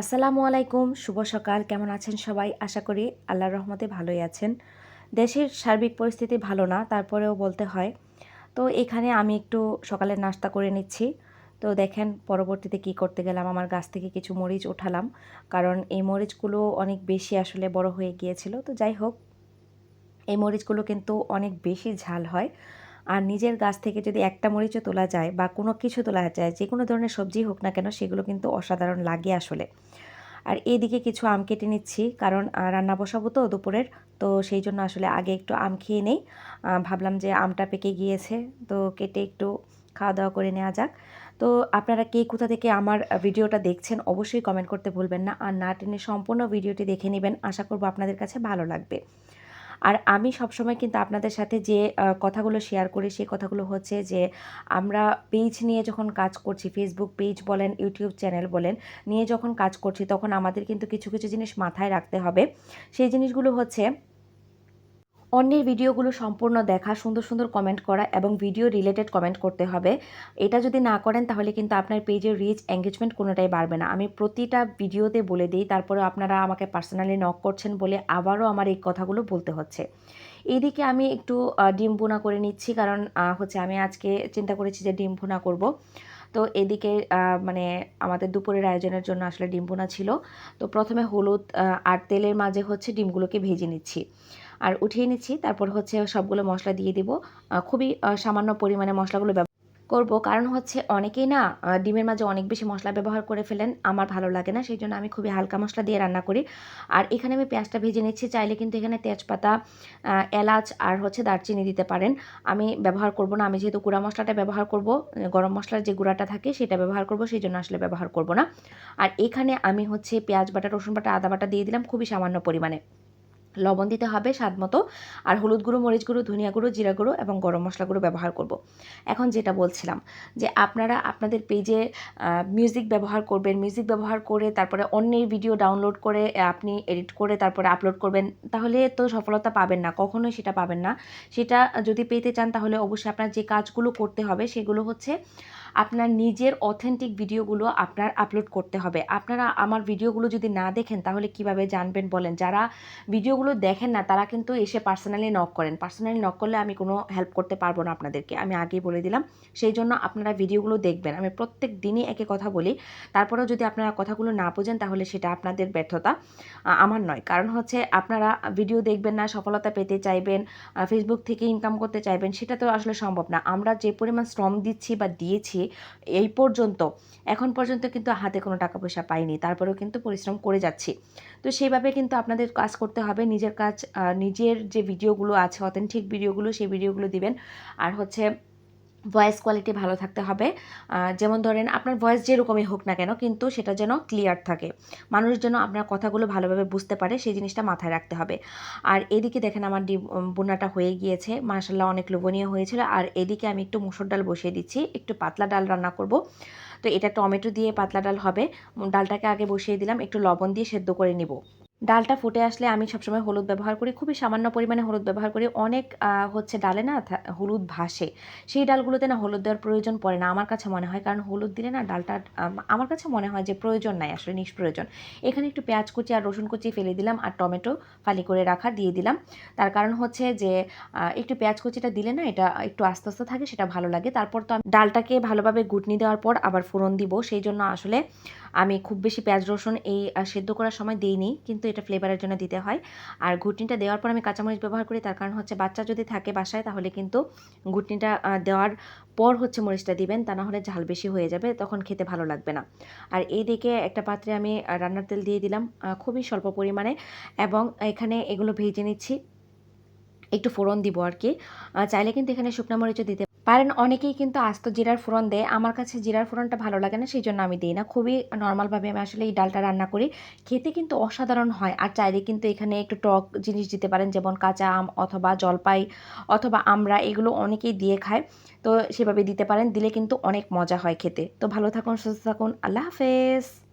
আসসালামু আলাইকুম, শুভ সকাল। কেমন আছেন সবাই? আশা করি আল্লাহর রহমতে ভালোই আছেন। দেশের সার্বিক পরিস্থিতি ভালো না, তারপরেও বলতে হয়। তো এখানে আমি একটু সকালের নাস্তা করে নিচ্ছি। তো দেখেন, পরবর্তীতে কি করতে গেলাম, আমার গাছ থেকে কিছু মরিচ উঠালাম কারণ এই মরিচগুলো অনেক বেশি আসলে বড় হয়ে গিয়েছিল। তো যাই হোক, এই মরিচগুলো কিন্তু অনেক বেশি ঝাল হয়। আর নিজের গাছ থেকে যদি একটা মরিচও তোলা যায় বা কোনো কিছু তোলা যায়, যে কোনো ধরনের সবজি হোক না কেন, সেগুলো কিন্তু অসাধারণ লাগে আসলে। আর এদিকে কিছু আম কেটে নিচ্ছি, কারণ রান্না বসাবো তো দুপুরের, তো সেই জন্য আসলে আগে একটু আম খেয়ে নেই। ভাবলাম যে আমটা পেকে গিয়েছে, তো কেটে একটু খাওয়া দাওয়া করে নেওয়া যাক। তো আপনারা কে কোথা থেকে আমার ভিডিওটা দেখছেন, অবশ্যই কমেন্ট করতে ভুলবেন না। আর না টেনে সম্পূর্ণ ভিডিওটি দেখে নেবেন, আশা করব আপনাদের কাছে ভালো লাগবে। আর আমি সবসময় কিন্তু আপনাদের সাথে যে কথাগুলো শেয়ার করি, সেই কথাগুলো হচ্ছে যে, আমরা পেজ নিয়ে যখন কাজ করছি ফেসবুক পেজ বলেন ইউটিউব চ্যানেল বলেন, নিয়ে যখন কাজ করছি, তখন আমাদের কিন্তু কিছু কিছু জিনিস মাথায় রাখতে হবে। সেই জিনিসগুলো হচ্ছে অন্যের ভিডিওগুলো সম্পূর্ণ দেখা, সুন্দর সুন্দর কমেন্ট করা এবং ভিডিও রিলেটেড কমেন্ট করতে হবে। এটা যদি না করেন, তাহলে কিন্তু আপনার পেজের রিচ এঙ্গেজমেন্ট কোনোটাই বাড়বে না। আমি প্রতিটা ভিডিওতে বলে দিই তারপরে আপনারা আমাকে পার্সোনালি নক করছেন বলে আবারও আমার এই কথাগুলো বলতে হচ্ছে। এইদিকে আমি একটু ডিম ভুনা করে নিচ্ছি, কারণ হচ্ছে আমি আজকে চিন্তা করেছি যে ডিম ভুনা করব। তো এদিকে মানে আমাদের দুপুরের আয়োজনের জন্য আসলে ডিম ভুনা ছিল। তো প্রথমে হলুদ আর তেলের মাঝে হচ্ছে ডিমগুলোকে ভেজে নিচ্ছি। আর উঠিয়ে নিচ্ছি। তারপর হচ্ছে সবগুলো মশলা দিয়ে দিব। খুবই সামান্য পরিমাণে মশলাগুলো করব। কারণ হচ্ছে অনেকেই না ডিমের মাঝে অনেক বেশি মশলা ব্যবহার করে ফেলেন। আমার ভালো লাগে না, সেই জন্য আমি খুবই হালকা মশলা দিয়ে রান্না করি। আর এখানে আমি পেঁয়াজটা ভেজে নিচ্ছি। চাইলে কিন্তু এখানে তেজপাতা এলাচ আর হচ্ছে দারচিনি দিতে পারেন। আমি ব্যবহার করব না। আমি যেহেতু গুঁড়া মশলাটা ব্যবহার করব গরম মশলার যে গুঁড়াটা থাকে সেটা ব্যবহার করব, সেই জন্য আসলে ব্যবহার করব না। আর এখানে আমি হচ্ছে পেঁয়াজ বাটা, রসুন বাটা, আদা বাটা দিয়ে দিলাম খুবই সামান্য পরিমাণে। লবণ দিতে হবে স্বাদ মতো। আর হলুদ গুঁড়ো, মরিচ গুঁড়ো, ধনিয়া গুঁড়ো, জিরা গুঁড়ো এবং গরম মশলা গুঁড়ো ব্যবহার করব। এখন যেটা বলছিলাম যে আপনারা আপনাদের পেজে মিউজিক ব্যবহার করবেন। মিউজিক ব্যবহার করে তারপরে অন্যের ভিডিও ডাউনলোড করে আপনি এডিট করে তারপরে আপলোড করবেন, তাহলে তো সফলতা পাবেন না, কখনোই সেটা পাবেন না। সেটা যদি পেতে চান তাহলে অবশ্যই আপনার যে কাজগুলো করতে হবে সেগুলো হচ্ছে আপনার নিজের অথেন্টিক ভিডিওগুলো আপনার আপলোড করতে হবে। আপনারা আমার ভিডিওগুলো যদি না দেখেন, তাহলে কীভাবে জানবেন বলেন? যারা ভিডিওগুলো দেখেন না, তারা কিন্তু এসে পার্সোনালি নক করেন। পার্সোনালি নক করলে আমি কোনো হেল্প করতে পারব না আপনাদেরকে। আমি আগেই বলে দিলাম। সেই জন্য আপনারা ভিডিওগুলো দেখবেন। আমি প্রত্যেক দিনই একে কথা বলি। তারপরেও যদি আপনারা কথাগুলো না বোঝেন, তাহলে সেটা আপনাদের ব্যর্থতা আমার নয়। কারণ হচ্ছে আপনারা ভিডিও দেখবেন না, সফলতা পেতে চাইবেন ফেসবুক থেকে ইনকাম করতে চাইবেন, সেটা তো আসলে সম্ভব না। আমরা যে পরিমাণ শ্রম দিচ্ছি বা দিয়েছি এই পর্যন্ত, এখন পর্যন্ত কিন্তু হাতে কোনো টাকা পয়সা পাইনি, তারপরেও কিন্তু পরিশ্রম করে যাচ্ছি। তো সেইভাবে কিন্তু আপনাদের কাজ করতে হবে, নিজের কাজ নিজের যে ভিডিওগুলো আছে অথেন্টিক ভিডিওগুলো, সেই ভিডিওগুলো দিবেন। আর হচ্ছে ভয়েস কোয়ালিটি ভালো থাকতে হবে। যেমন ধরেন আপনার ভয়েস যেরকমই হোক না কেন, কিন্তু সেটা যেন ক্লিয়ার থাকে। মানুষ যেন আপনার কথাগুলো ভালোভাবে বুঝতে পারে, সেই জিনিসটা মাথায় রাখতে হবে। আর এদিকে দেখেন আমার ডিম বোনাটা হয়ে গিয়েছে। মার্শাল্লাহ অনেক লোভনীয় হয়েছিল। আর এদিকে আমি একটু মুসুর ডাল বসিয়ে দিচ্ছি। একটু পাতলা ডাল রান্না করব। তো এটা টমেটো দিয়ে পাতলা ডাল হবে। ডালটাকে আগে বসিয়ে দিলাম। একটু লবণ দিয়ে সেদ্ধ করে নিব। ডালটা ফুটে আসলে আমি সবসময় হলুদ ব্যবহার করি। খুবই সামান্য পরিমাণে হলুদ ব্যবহার করি। অনেক হচ্ছে ডালে না হলুদ ভাসে। সেই ডালগুলোতে না হলুদ দেওয়ার প্রয়োজন পড়ে না। আমার কাছে মনে হয়, কারণ হলুদ দিলে না ডালটা আমার কাছে মনে হয় যে প্রয়োজন নাই, আসলে নিষ্প্রয়োজন। এখানে একটু পেঁয়াজ কুচি আর রসুন কুচি ফেলে দিলাম আর টমেটো ফালি করে রাখা দিয়ে দিলাম। তার কারণ হচ্ছে যে একটু পেঁয়াজ কুচিটা দিলে না এটা একটু আস্তে আস্তে থাকে, সেটা ভালো লাগে। তারপর তো আমি ডালটাকে ভালোভাবে গুটনি দেওয়ার পর আবার ফোড়ন দিব। সেই জন্য আসলে আমি খুব বেশি পেঁয়াজ, রসুন এই সেদ্ধ করার সময় দিইনি, কিন্তু এটা ফ্লেভারের জন্য দিতে হয়। আর ঘুটনিটা দেওয়ার পর আমি কাঁচামরিচ ব্যবহার করি, তার কারণ হচ্ছে বাচ্চা যদি থাকে বাসায়, তাহলে কিন্তু ঘুটনিটা দেওয়ার পর হচ্ছে মরিচটা দিবেন, তা না হলে ঝাল বেশি হয়ে যাবে, তখন খেতে ভালো লাগবে না। আর এই দিকে একটা পাত্রে আমি রান্নার তেল দিয়ে দিলাম খুবই স্বল্প পরিমাণে, এবং এখানে এগুলো ভেজে নিচ্ছি। একটু ফোড়ন দিব আর কি। চাইলে কিন্তু এখানে শুকনো মরিচও দিতে পারেন অনেকেই কিন্তু আস্ত জিরার ফোড়ন দেয়। আমার কাছে জিরার ফোড়নটা ভালো লাগে না সেই জন্য আমি দিই না। খুবই নর্মালভাবে আমি আসলে এই ডালটা রান্না করি। খেতে কিন্তু অসাধারণ হয় আর চাইলে কিন্তু এখানে একটু টক জিনিস দিতে পারেন, যেমন কাঁচা আম অথবা জলপাই অথবা আমরা এগুলো অনেকেই দিয়ে খায়। তো সেভাবে দিতে পারেন, দিলে কিন্তু অনেক মজা হয় খেতে। তো ভালো থাকুন, সুস্থ থাকুন, আল্লাহ হাফেজ।